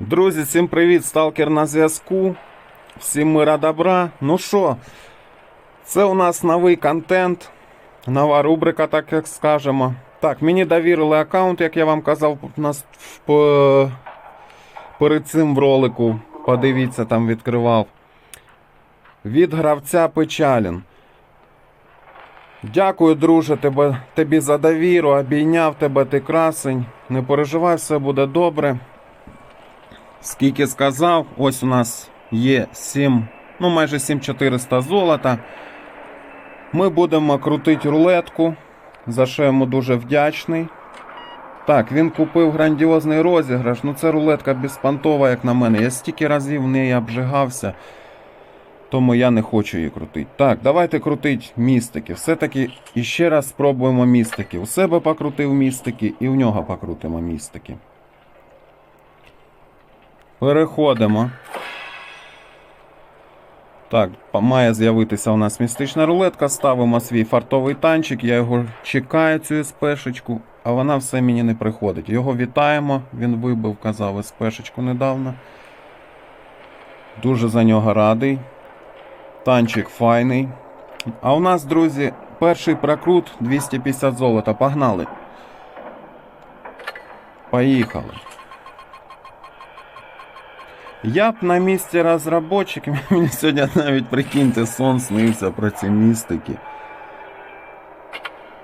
Друзі, всім привіт! Сталкер на зв'язку. Всім мира добра. Ну що, це у нас новий контент, нова рубрика, так як скажемо. Так, мені довірили аккаунт, як я вам казав нас по- перед цим в ролику. Подивіться, там відкривав. Від гравця Печалін. Дякую, друже, тобі за довіру, обійняв тебе, ти красень. Не переживай, все буде добре. Скільки сказав, ось у нас є 7, ну майже 7400 золота. Ми будемо крутити рулетку, за що йому дуже вдячний. Так, він купив грандіозний розіграш. Ну це рулетка безпантова, як на мене. Я стільки разів в неї обжигався, тому я не хочу її крутити. Так, давайте крутити містики. Все-таки іще раз спробуємо містики. У себе покрутив містики і в нього покрутимо містики. Переходимо. Так, має з'явитися у нас містична рулетка. Ставимо свій фартовий танчик. Я його чекаю, цю СПшечку, а вона все мені не приходить. Його вітаємо. Він вибив, казав, СПшечку недавно. Дуже за нього радий. Танчик файний. А у нас, друзі, перший прокрут 250 золота. Погнали. Поїхали. Я б на місці розробників, мені сьогодні навіть прикиньте, сон снився про ці містики.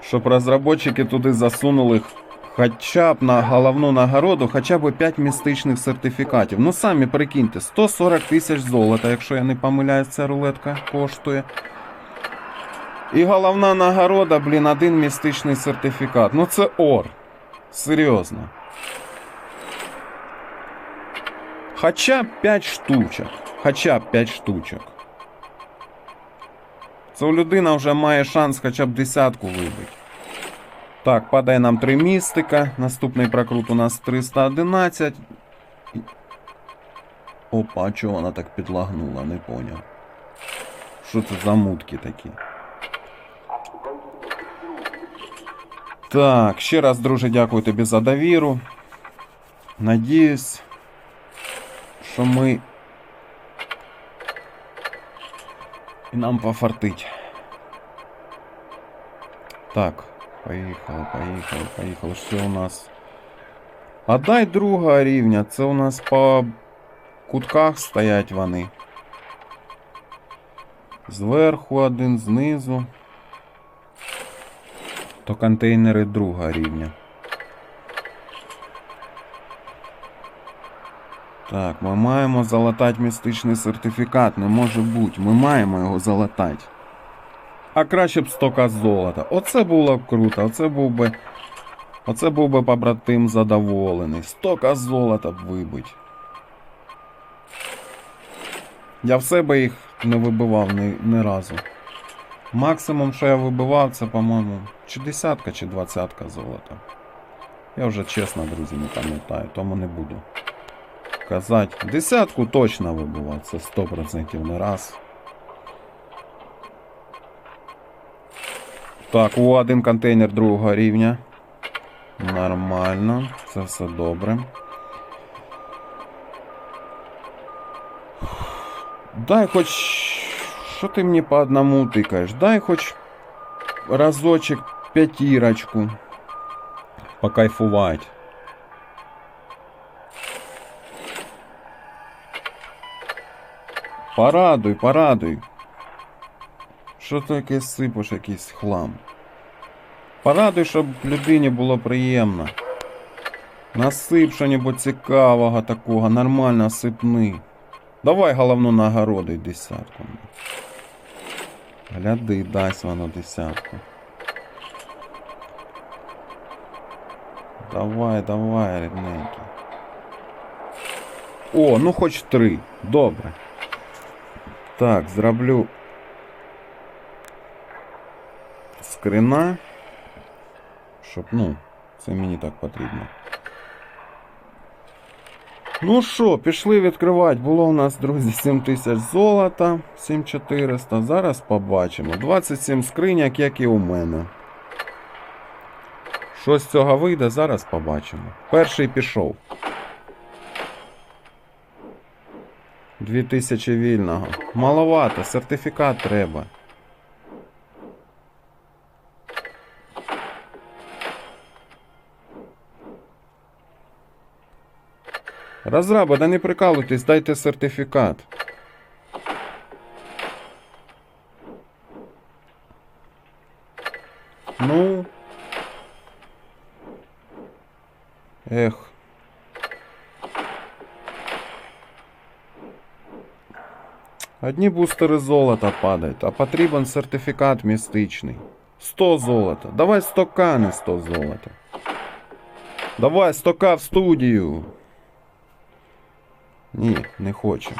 Щоб розробники туди засунули хоча б на головну нагороду, хоча б 5 містичних сертифікатів. Ну самі прикиньте, 140 тисяч золота, якщо я не помиляюсь, ця рулетка коштує. І головна нагорода, блін, один містичний сертифікат. Ну це ор. Серйозно. Хоча б 5 штучок. Хоча б 5 штучок. Це людина вже має шанс хоча б десятку вибити. Так, падає нам 3 містика. Наступний прокрут у нас 311. Опа, чого вона так підлагнула, не поняв. Що це за мутки такі? Так, ще раз, друже, дякую тобі за довіру. Надіюсь, що ми. І нам пофартить. Так, поїхали, поїхали, поїхали. Що у нас? А дай другого рівня. Це у нас по кутках стоять вони. Зверху один, знизу. То контейнери другого рівня. Так, ми маємо залатати містичний сертифікат. Не може бути. Ми маємо його залатати. А краще б 100к золота. Оце було б круто. Оце був би. Оце був би побратим задоволений. 100к золота б вибить. Я в себе їх не вибивав ні, ні разу. Максимум, що я вибивав, це, по-моєму, чи десятка, чи двадцятка золота. Я вже чесно, друзі, не пам'ятаю, тому не буду казати. Десятку точно вибивав, це 100% не раз. Так, о, один контейнер другого рівня. Нормально, це все добре. Дай хоч. Що ти мені по одному тикаєш? Дай хоч разочек п'ятірочку. Покайфувати. Порадуй, порадуй. Що таке сипиш якийсь хлам? Порадуй, щоб людині було приємно. Насип що-небудь цікавого такого, нормально сипни. Давай головну нагороду й десятку. Гляди, дасть воно десятку. Давай, давай, рідненький. О, ну хоч три. Добре. Так, зроблю скрина. Щоб, ну, це мені так потрібно. Ну що, пішли відкривати. Було у нас, друзі, 7 тисяч золота, 7400. Зараз побачимо. 27 скриняк, як і у мене. Що з цього вийде, зараз побачимо. Перший пішов. 2000 вільного. Маловато, сертифікат треба. Розраби, да не прикалуйтесь, дайте сертифікат. Ну. Ех. Одні бустери золота падають, а потрібен сертифікат містичний. 100 золота. Давай 100 к не 100 золота. Давай 100 к в студію. Ні, не хочу.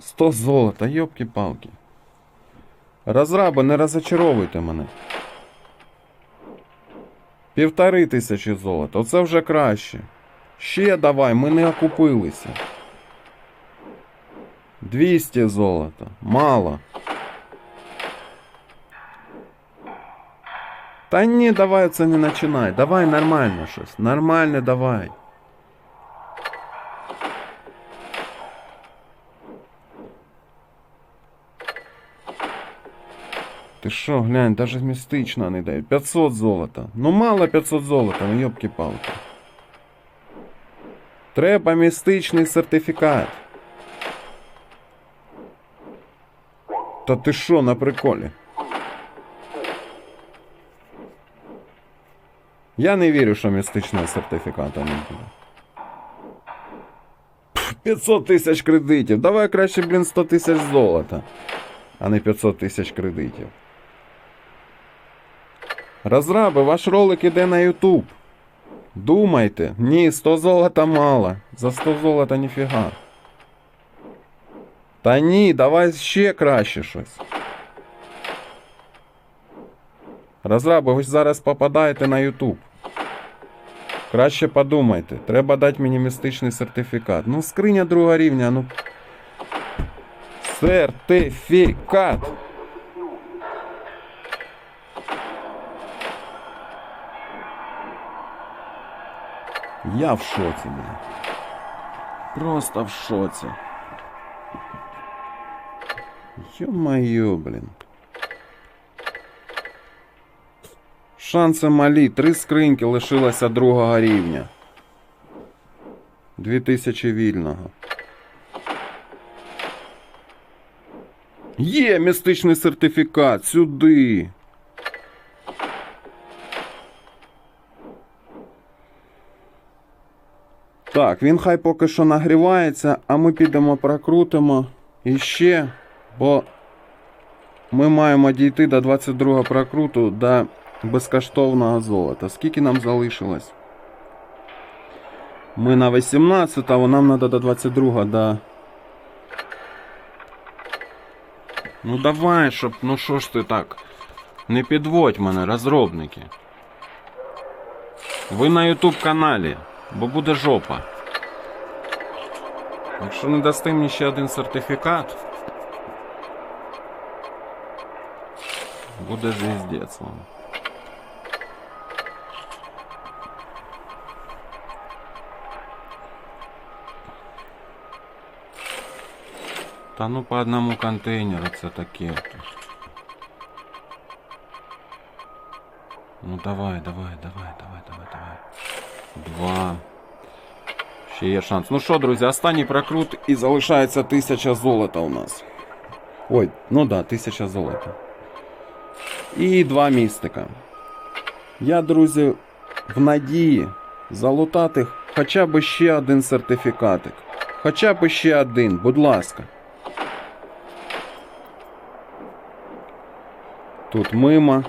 100 золота, йопки-палки. Розраби, не розочаровуйте мене. Півтори тисячі золота, оце вже краще. Ще давай, ми не окупилися. 200 золота. Мало. Та ні, давай це не починай. Давай нормально щось. Нормально давай. Ти що, глянь, даже містично не дають. 500 золота. Ну мало 500 золота, ну йобки палки Треба містичний сертифікат. Та ти що на приколі? Я не вірю, що містичного сертифіката не буде. 500 тисяч кредитів. Давай краще, блін, 100 тисяч золота, а не 500 тисяч кредитів. Розраби, ваш ролик іде на YouTube. Думайте, ні, 100 золота мало. За 100 золота ніфіга. Та ні, давай ще краще щось. Розраби, ви зараз попадаєте на YouTube. Краще подумайте. Треба дати мені містичний сертифікат. Ну, скриня другого рівня, ну. Сертифікат. Я в шоці, блін. Просто в шоці. Ё-моё, блін. Шанси малі. Три скриньки лишилося другого рівня. 2000 вільного. Є містичний сертифікат сюди. Так, він хай поки що нагрівається, а ми підемо прокрутимо іще, бо ми маємо дійти до 22 прокруту до безкоштовного золота. Скільки нам залишилось? Ми на 18, а нам треба до 22 до. Ну давай, щоб. Ну що ж ти так? Не підводь мене, розробники. Ви на YouTube каналі, бо буде жопа. Якщо не дасте мені ще один сертифікат, буде звіздець вам. Та ну по одному контейнеру це таке. Ну давай, давай, давай, давай, давай, давай. Два. Ще є шанс. Ну що, друзі, останній прокрут і залишається тисяча золота у нас. Ой, ну да, тисяча золота. І два містика. Я, друзі, в надії залутати хоча б ще один сертифікатик. Хоча б ще один, будь ласка. Тут мимо.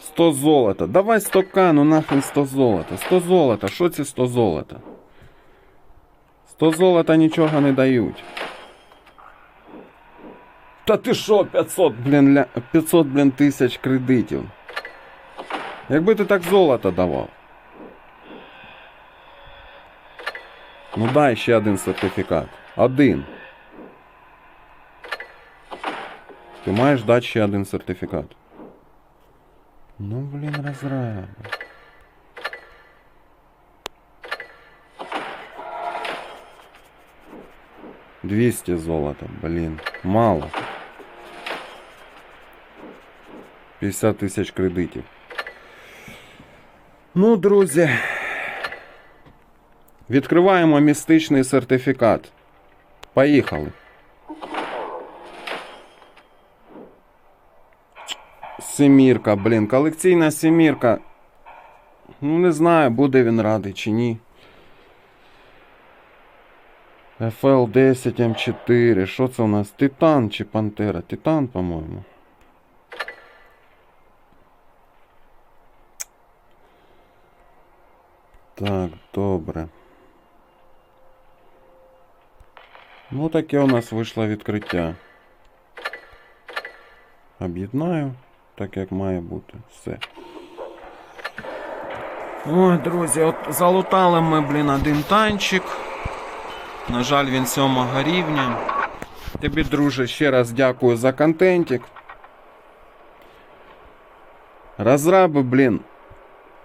100 золота. Давай 100 к, ну нахрен 100 золота. 100 золота. Що це 100 золота? 100 золота нічого не дають. Та ти що, 500, блін, ля... 500, блін, тисяч кредитів. Якби ти так золото давав. Ну дай ще один сертифікат. Один. Ти маєш дати ще один сертифікат. Ну, блін, розрай. Двісті золота, блін. Мало. 50 тисяч кредитів. Ну, друзі. Відкриваємо містичний сертифікат. Поїхали. Семірка, блін, колекційна семірка. Ну, не знаю, буде він радий чи ні. FL10 М4. Що це у нас? Титан чи Пантера? Титан, по-моєму. Так, добре. Ну, таке у нас вийшло відкриття. Об'єднаю, так як має бути. Все. Ой, друзі, от залутали ми, блін, один танчик. На жаль, він сьомого рівня. Тобі, друже, ще раз дякую за контентик. Розраби, блін.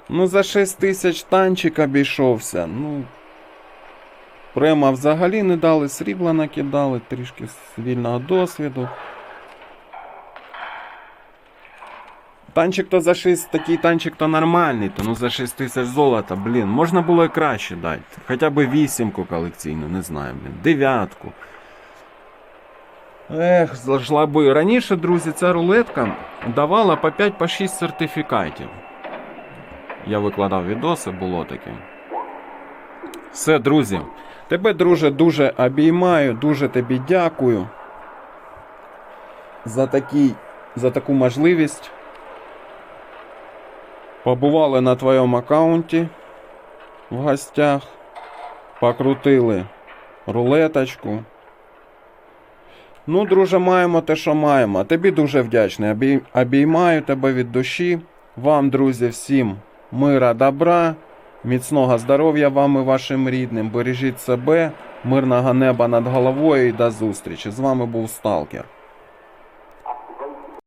Ну, за 6 тисяч танчик обійшовся. Ну. Према взагалі не дали, срібла накидали, трішки вільного досвіду. Танчик то за 6, такий танчик то нормальний, то ну за 6 тисяч золота, блін, можна було і краще дати. Хоча б вісімку колекційну, не знаю, блін, дев'ятку. Ех, зажила би. Раніше, друзі, ця рулетка давала по 5-6 сертифікатів. Я викладав відоси, було таке. Все, друзі. Тебе, друже, дуже обіймаю, дуже тобі дякую за, такий, за таку можливість. Побували на твоєму аккаунті в гостях, покрутили рулеточку. Ну, друже, маємо те, що маємо. Тобі дуже вдячний. Обіймаю тебе від душі. Вам, друзі, всім мира, добра, міцного здоров'я вам і вашим рідним. Бережіть себе, мирного неба над головою і до зустрічі. З вами був Сталкер.